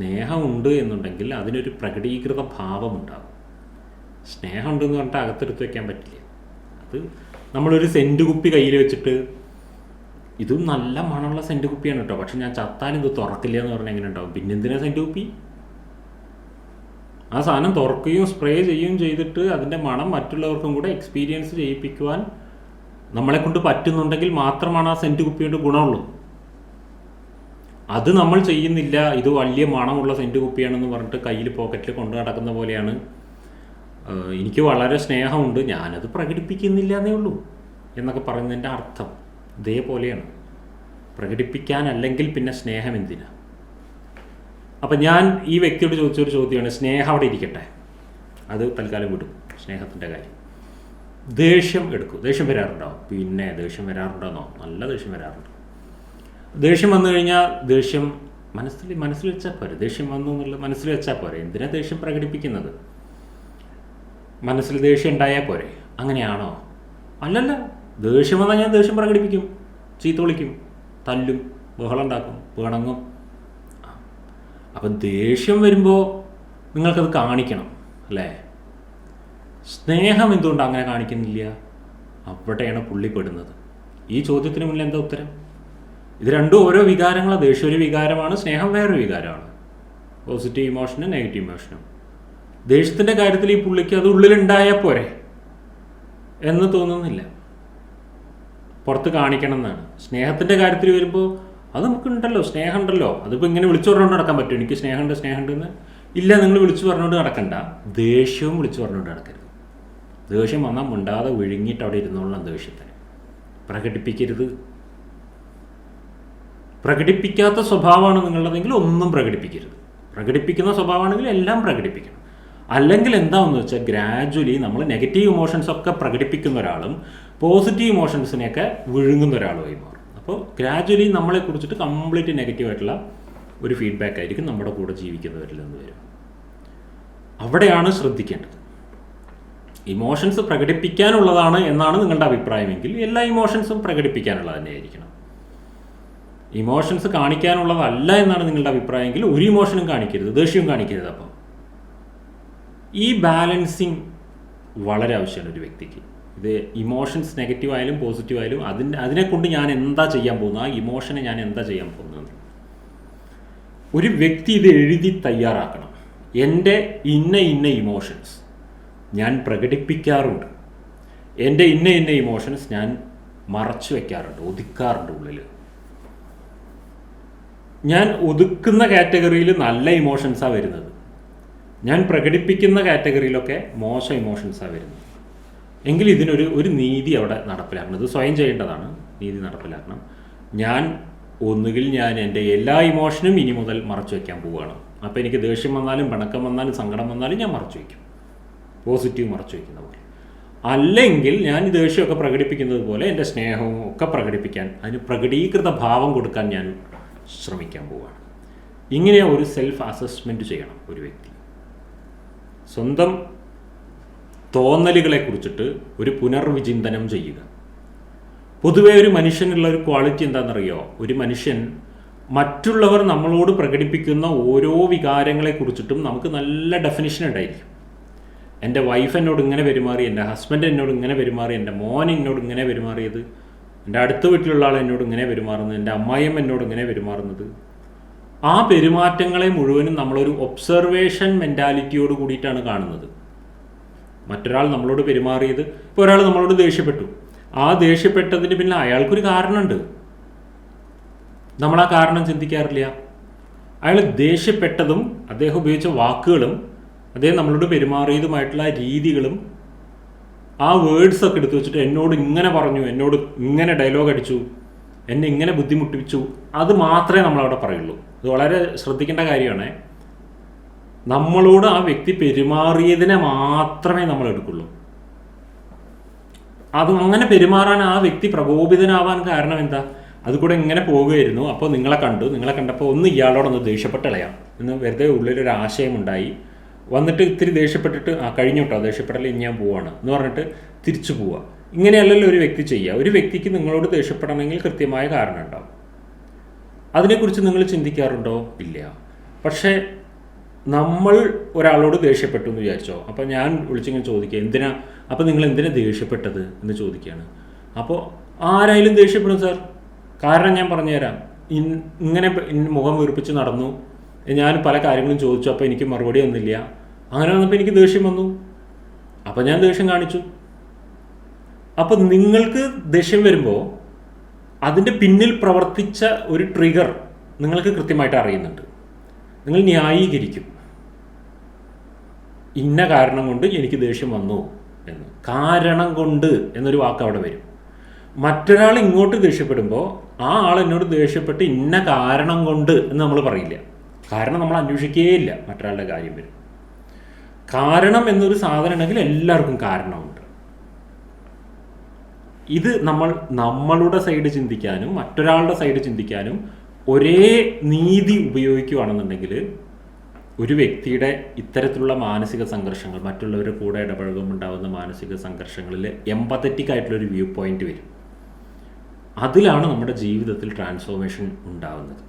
സ്നേഹമുണ്ട് എന്നുണ്ടെങ്കിൽ അതിനൊരു പ്രകടീകൃത ഭാവമുണ്ടാകും. സ്നേഹമുണ്ടെന്ന് പറഞ്ഞിട്ട് അകത്തെടുത്ത് വെക്കാൻ പറ്റില്ല. അത് നമ്മളൊരു സെന്റ് കുപ്പി കയ്യിൽ വെച്ചിട്ട് ഇതും നല്ല മണമുള്ള സെന്റ് കുപ്പിയാണ് കേട്ടോ. പക്ഷെ ഞാൻ ചത്താലും ഇത് തുറക്കില്ല എന്ന് പറഞ്ഞാൽ എങ്ങനെ ഉണ്ടാവും? പിന്നെ എന്തിനാ സെന്റ് കുപ്പി? ആ സാധനം തുറക്കുകയും സ്പ്രേ ചെയ്യുകയും ചെയ്തിട്ട് അതിന്റെ മണം മറ്റുള്ളവർക്കും കൂടെ എക്സ്പീരിയൻസ് ചെയ്യിപ്പിക്കുവാൻ നമ്മളെ കൊണ്ട് പറ്റുന്നുണ്ടെങ്കിൽ മാത്രമാണ് ആ സെന്റ് കുപ്പിയുടെ ഗുണമുള്ളൂ. അത് നമ്മൾ ചെയ്യുന്നില്ല. ഇത് വലിയ മണമുള്ള സെന്റ് കുപ്പിയാണെന്ന് പറഞ്ഞിട്ട് കയ്യിൽ പോക്കറ്റിൽ കൊണ്ടു നടക്കുന്ന പോലെയാണ്. എനിക്ക് വളരെ സ്നേഹമുണ്ട്. ഞാനത് പ്രകടിപ്പിക്കുന്നില്ല എന്നേ ഉള്ളൂ എന്നൊക്കെ പറയുന്നതിന്റെ അർത്ഥം ഇതേപോലെയാണ്. പ്രകടിപ്പിക്കാനല്ലെങ്കിൽ പിന്നെ സ്നേഹം എന്തിനാ? അപ്പം ഞാൻ ഈ വ്യക്തിയോട് ചോദിച്ചൊരു ചോദ്യമാണ്. സ്നേഹം അവിടെ ഇരിക്കട്ടെ. അത് തൽക്കാലം വിടും. സ്നേഹത്തിന്റെ കാര്യം. ദേഷ്യം എടുക്കും. ദേഷ്യം വരാറുണ്ടോ? പിന്നെ ദേഷ്യം വരാറുണ്ടോ നല്ല ദേഷ്യം വരാറുണ്ട്. ദേഷ്യം വന്നു കഴിഞ്ഞാൽ ദേഷ്യം മനസ്സിൽ മനസ്സിൽ വെച്ചാൽ പോരെ. ദേഷ്യം വന്നു എന്നുള്ള മനസ്സിൽ വെച്ചാൽ പോരെ. എന്തിനാ ദേഷ്യം പ്രകടിപ്പിക്കുന്നത്? മനസ്സിൽ ദേഷ്യം ഉണ്ടായാൽ പോരെ. അങ്ങനെയാണോ? അല്ലല്ല. ദേഷ്യം വന്നാൽ ഞാൻ ദേഷ്യം പ്രകടിപ്പിക്കും. ചീത്ത വിളിക്കും. തല്ലും ബഹളം ഉണ്ടാക്കും പിണങ്ങും. അപ്പം ദേഷ്യം വരുമ്പോൾ നിങ്ങൾക്കത് കാണിക്കണം അല്ലേ? സ്നേഹം എന്തുകൊണ്ട് അങ്ങനെ കാണിക്കുന്നില്ല? അവിടെയാണ് പുള്ളിപ്പെടുന്നത് ഈ ചോദ്യത്തിന് മുന്നിൽ എന്താ ഉത്തരം? ഇത് രണ്ടും ഓരോ വികാരങ്ങളാണ് ദേഷ്യം ഒരു വികാരമാണ് സ്നേഹം വേറൊരു വികാരമാണ്. പോസിറ്റീവ് ഇമോഷനും നെഗറ്റീവ് ഇമോഷനും ദേഷ്യത്തിന്റെ കാര്യത്തിൽ ഈ പുള്ളിക്ക് അത് ഉള്ളിലുണ്ടായാൽ പോരെ എന്ന് തോന്നുന്നില്ല. പുറത്ത് കാണിക്കണം എന്നാണ് സ്നേഹത്തിന്റെ കാര്യത്തിൽ വരുമ്പോൾ അത് നമുക്കുണ്ടല്ലോ സ്നേഹം ഉണ്ടല്ലോ അതിപ്പോൾ ഇങ്ങനെ വിളിച്ചു പറഞ്ഞുകൊണ്ട് നടക്കാൻ പറ്റും എനിക്ക് സ്നേഹമുണ്ട് സ്നേഹമുണ്ട് എന്ന് ഇല്ല നിങ്ങൾ വിളിച്ചു പറഞ്ഞുകൊണ്ട് നടക്കണ്ട. ദേഷ്യവും വിളിച്ചു പറഞ്ഞുകൊണ്ട് നടക്കരുത്. ദേഷ്യം വന്നാൽ മുണ്ടാതെ വിഴുങ്ങിയിട്ട് അവിടെ ഇരുന്നോളാം ദേഷ്യത്തെ പ്രകടിപ്പിക്കരുത്. പ്രകടിപ്പിക്കാത്ത സ്വഭാവമാണ് നിങ്ങളുടെതെങ്കിൽ ഒന്നും പ്രകടിപ്പിക്കരുത്. പ്രകടിപ്പിക്കുന്ന സ്വഭാവമാണെങ്കിൽ എല്ലാം പ്രകടിപ്പിക്കണം. അല്ലെങ്കിൽ എന്താണെന്ന് വെച്ചാൽ ഗ്രാജുവലി നമ്മൾ നെഗറ്റീവ് ഇമോഷൻസ് ഒക്കെ പ്രകടിപ്പിക്കുന്ന ഒരാളും പോസിറ്റീവ് ഇമോഷൻസിനെയൊക്കെ വിഴുങ്ങുന്ന ഒരാളുമായി മാറും. അപ്പോൾ ഗ്രാജുവലി നമ്മളെ കുറിച്ചിട്ട് കംപ്ലീറ്റ് നെഗറ്റീവായിട്ടുള്ള ഒരു ഫീഡ്ബാക്ക് ആയിരിക്കും നമ്മുടെ കൂടെ ജീവിക്കുന്നവരിൽ നിന്ന് വരും അവിടെയാണ് ശ്രദ്ധിക്കേണ്ടത്. ഇമോഷൻസ് പ്രകടിപ്പിക്കാനുള്ളതാണ് എന്നാണ് നിങ്ങളുടെ അഭിപ്രായമെങ്കിൽ എല്ലാ ഇമോഷൻസും പ്രകടിപ്പിക്കാനുള്ളത് തന്നെയായിരിക്കണം. ഇമോഷൻസ് കാണിക്കാനുള്ളതല്ല എന്നാണ് നിങ്ങളുടെ അഭിപ്രായമെങ്കിൽ ഒരു ഇമോഷനും കാണിക്കരുത് ദേഷ്യവും കാണിക്കരുത് അപ്പം. ഈ ബാലൻസിങ് വളരെ ആവശ്യമാണ് ഒരു വ്യക്തിക്ക്. ഇത് ഇമോഷൻസ് നെഗറ്റീവ് ആയാലും പോസിറ്റീവ് ആയാലും അതിന് അതിനെക്കൊണ്ട് ഞാൻ എന്താ ചെയ്യാൻ പോകുന്നത്? ആ ഇമോഷനെ ഞാൻ എന്താ ചെയ്യാൻ പോകുന്നത്? ഒരു വ്യക്തി ഇത് എഴുതി തയ്യാറാക്കണം. എന്റെ ഇന്ന ഇന്ന ഇമോഷൻസ് ഞാൻ പ്രകടിപ്പിക്കാറുണ്ട്. എന്റെ ഇന്ന ഇന്ന ഇമോഷൻസ് ഞാൻ മറച്ചു വയ്ക്കാറുണ്ട് ഒതുക്കാറുണ്ട് ഉള്ളിൽ ഞാൻ ഒതുക്കുന്ന കാറ്റഗറിയിൽ നല്ല ഇമോഷൻസാണ് വരുന്നത്. ഞാൻ പ്രകടിപ്പിക്കുന്ന കാറ്റഗറിയിലൊക്കെ മോശം ഇമോഷൻസാണ് വരുന്നത്. എങ്കിൽ ഇതിനൊരു ഒരു നീതി അവിടെ നടപ്പിലാക്കണം. ഇത് സ്വയം ചെയ്യേണ്ടതാണ്. നീതി നടപ്പിലാക്കണം. ഞാൻ ഒന്നുകിൽ ഞാൻ എന്റെ എല്ലാ ഇമോഷനും ഇനി മുതൽ മറച്ചു വയ്ക്കാൻ പോവുകയാണ്. അപ്പോൾ എനിക്ക് ദേഷ്യം വന്നാലും പിണക്കം വന്നാലും സങ്കടം വന്നാലും ഞാൻ മറച്ചു വയ്ക്കും. പോസിറ്റീവ് മറച്ചു വയ്ക്കുന്ന പോലെ. അല്ലെങ്കിൽ ഞാൻ ദേഷ്യമൊക്കെ പ്രകടിപ്പിക്കുന്നത് പോലെ എന്റെ സ്നേഹവും ഒക്കെ പ്രകടിപ്പിക്കാൻ അതിന് പ്രകടീകൃത ഭാവം കൊടുക്കാൻ ഞാൻ ശ്രമിക്കാൻ പോവുകയാണ് ഇങ്ങനെ ഒരു സെൽഫ് അസസ്മെന്റ് ചെയ്യണം ഒരു വ്യക്തി. സ്വന്തം തോന്നലുകളെ കുറിച്ചിട്ട് ഒരു പുനർവിചിന്തനം ചെയ്യുക. പൊതുവേ ഒരു മനുഷ്യനുള്ള ഒരു ക്വാളിറ്റി എന്താണെന്നറിയോ? ഒരു മനുഷ്യൻ മറ്റുള്ളവർ നമ്മളോട് പ്രകടിപ്പിക്കുന്ന ഓരോ വികാരങ്ങളെ കുറിച്ചിട്ടും നമുക്ക് നല്ല ഡെഫിനിഷൻ ഉണ്ടായിരിക്കും. എന്റെ വൈഫ് എന്നോട് ഇങ്ങനെ പെരുമാറി എന്റെ ഹസ്ബൻഡ് എന്നോട് ഇങ്ങനെ പെരുമാറി എന്റെ മോൻ എന്നോട് ഇങ്ങനെ പെരുമാറിയത് എന്റെ അടുത്ത വീട്ടിലുള്ള ആൾ എന്നോട് ഇങ്ങനെ പെരുമാറുന്നത് എന്റെ അമ്മായിയും എന്നോട് ഇങ്ങനെ പെരുമാറുന്നത്. ആ പെരുമാറ്റങ്ങളെ മുഴുവനും നമ്മളൊരു ഒബ്സർവേഷൻ മെന്റാലിറ്റിയോട് കൂടിയിട്ടാണ് കാണുന്നത്. മറ്റൊരാൾ നമ്മളോട് പെരുമാറിയത് ഇപ്പോൾ ഒരാൾ നമ്മളോട് ദേഷ്യപ്പെട്ടു. ആ ദേഷ്യപ്പെട്ടതിന് പിന്നെ അയാൾക്കൊരു കാരണമുണ്ട്. നമ്മൾ ആ കാരണം ചിന്തിക്കാറില്ല. അയാൾ ദേഷ്യപ്പെട്ടതും അദ്ദേഹം ഉപയോഗിച്ച വാക്കുകളും അദ്ദേഹം നമ്മളോട് പെരുമാറിയതുമായിട്ടുള്ള രീതികളും ആ വേർഡ്സ് ഒക്കെ എടുത്തു വെച്ചിട്ട് എന്നോട് ഇങ്ങനെ പറഞ്ഞു എന്നോട് ഇങ്ങനെ ഡയലോഗ് അടിച്ചു എന്നെ ഇങ്ങനെ ബുദ്ധിമുട്ടിപ്പിച്ചു അത് മാത്രമേ നമ്മളവിടെ പറയുള്ളൂ. ഇത് വളരെ ശ്രദ്ധിക്കേണ്ട കാര്യമാണ്. നമ്മളോട് ആ വ്യക്തി പെരുമാറിയതിനെ മാത്രമേ നമ്മൾ എടുക്കുള്ളൂ. അത് അങ്ങനെ പെരുമാറാൻ ആ വ്യക്തി പ്രകോപിതനാവാൻ കാരണം എന്താ? അത് കൂടെ ഇങ്ങനെ പോവുകയായിരുന്നു അപ്പോൾ നിങ്ങളെ കണ്ടു. നിങ്ങളെ കണ്ടപ്പോൾ ഒന്ന് ഇയാളോടൊന്ന് ദേഷ്യപ്പെട്ടളയാം എന്ന് വെറുതെ ഉള്ളിലൊരു ആശയം ഉണ്ടായി. വന്നിട്ട് ഇത്തിരി ദേഷ്യപ്പെട്ടിട്ട് ആ കഴിഞ്ഞു കേട്ടോ ഇനി ഞാൻ പോവാണ്. എന്ന് പറഞ്ഞിട്ട് തിരിച്ചു പോവുക ഇങ്ങനെയല്ലല്ലോ ഒരു വ്യക്തി ചെയ്യുക. ഒരു വ്യക്തിക്ക് നിങ്ങളോട് ദേഷ്യപ്പെടണമെങ്കിൽ കൃത്യമായ കാരണം ഉണ്ടാവും. അതിനെക്കുറിച്ച് നിങ്ങൾ ചിന്തിക്കാറുണ്ടോ? ഇല്ല. പക്ഷേ നമ്മൾ ഒരാളോട് ദേഷ്യപ്പെട്ടു എന്ന് വിചാരിച്ചോ? അപ്പോൾ ഞാൻ വിളിച്ചിങ്ങനെ ചോദിക്കുക എന്തിനാ? അപ്പോൾ നിങ്ങൾ എന്തിനാ ദേഷ്യപ്പെട്ടത്? എന്ന് ചോദിക്കുകയാണ്. അപ്പോൾ ആരായാലും ദേഷ്യപ്പെടും സാർ. കാരണം ഞാൻ പറഞ്ഞുതരാം. ഇങ്ങനെ മുഖം വീർപ്പിച്ച് നടന്നു. ഞാൻ പല കാര്യങ്ങളും ചോദിച്ചു. അപ്പോൾ എനിക്ക് മറുപടി ഒന്നില്ല അങ്ങനെ വന്നപ്പോൾ എനിക്ക് ദേഷ്യം വന്നു. അപ്പം ഞാൻ ദേഷ്യം കാണിച്ചു. അപ്പം നിങ്ങൾക്ക് ദേഷ്യം വരുമ്പോൾ അതിന്റെ പിന്നിൽ പ്രവർത്തിച്ച ഒരു ട്രിഗർ നിങ്ങൾക്ക് കൃത്യമായിട്ട് അറിയുന്നുണ്ട്. നിങ്ങൾ ന്യായീകരിക്കും. ഇന്ന കാരണം കൊണ്ട് എനിക്ക് ദേഷ്യം വന്നു എന്ന്. കാരണം കൊണ്ട് എന്നൊരു വാക്ക് അവിടെ വരും. മറ്റൊരാൾ ഇങ്ങോട്ട് ദേഷ്യപ്പെടുമ്പോൾ ആ ആൾ എന്നോട് ദേഷ്യപ്പെട്ട് ഇന്ന കാരണം കൊണ്ട് എന്ന് നമ്മൾ പറയില്ല. കാരണം നമ്മൾ അന്വേഷിക്കുകയില്ല മറ്റൊരാളുടെ കാര്യം വരും. കാരണം എന്നൊരു സാധനം ഉണ്ടെങ്കിൽ എല്ലാവർക്കും കാരണമുണ്ട്. ഇത് നമ്മൾ നമ്മളുടെ സൈഡ് ചിന്തിക്കാനും മറ്റൊരാളുടെ സൈഡ് ചിന്തിക്കാനും ഒരേ നീതി ഉപയോഗിക്കുകയാണെന്നുണ്ടെങ്കിൽ ഒരു വ്യക്തിയുടെ ഇത്തരത്തിലുള്ള മാനസിക സംഘർഷങ്ങൾ മറ്റുള്ളവരുടെ കൂടെ ഇടപഴകുമ്പോൾ ഉണ്ടാകുന്ന മാനസിക സംഘർഷങ്ങളിൽ എമ്പത്തറ്റിക് ആയിട്ടുള്ളൊരു വ്യൂ പോയിന്റ് വരും. അതിലാണ് നമ്മുടെ ജീവിതത്തിൽ ട്രാൻസ്ഫോർമേഷൻ ഉണ്ടാകുന്നത്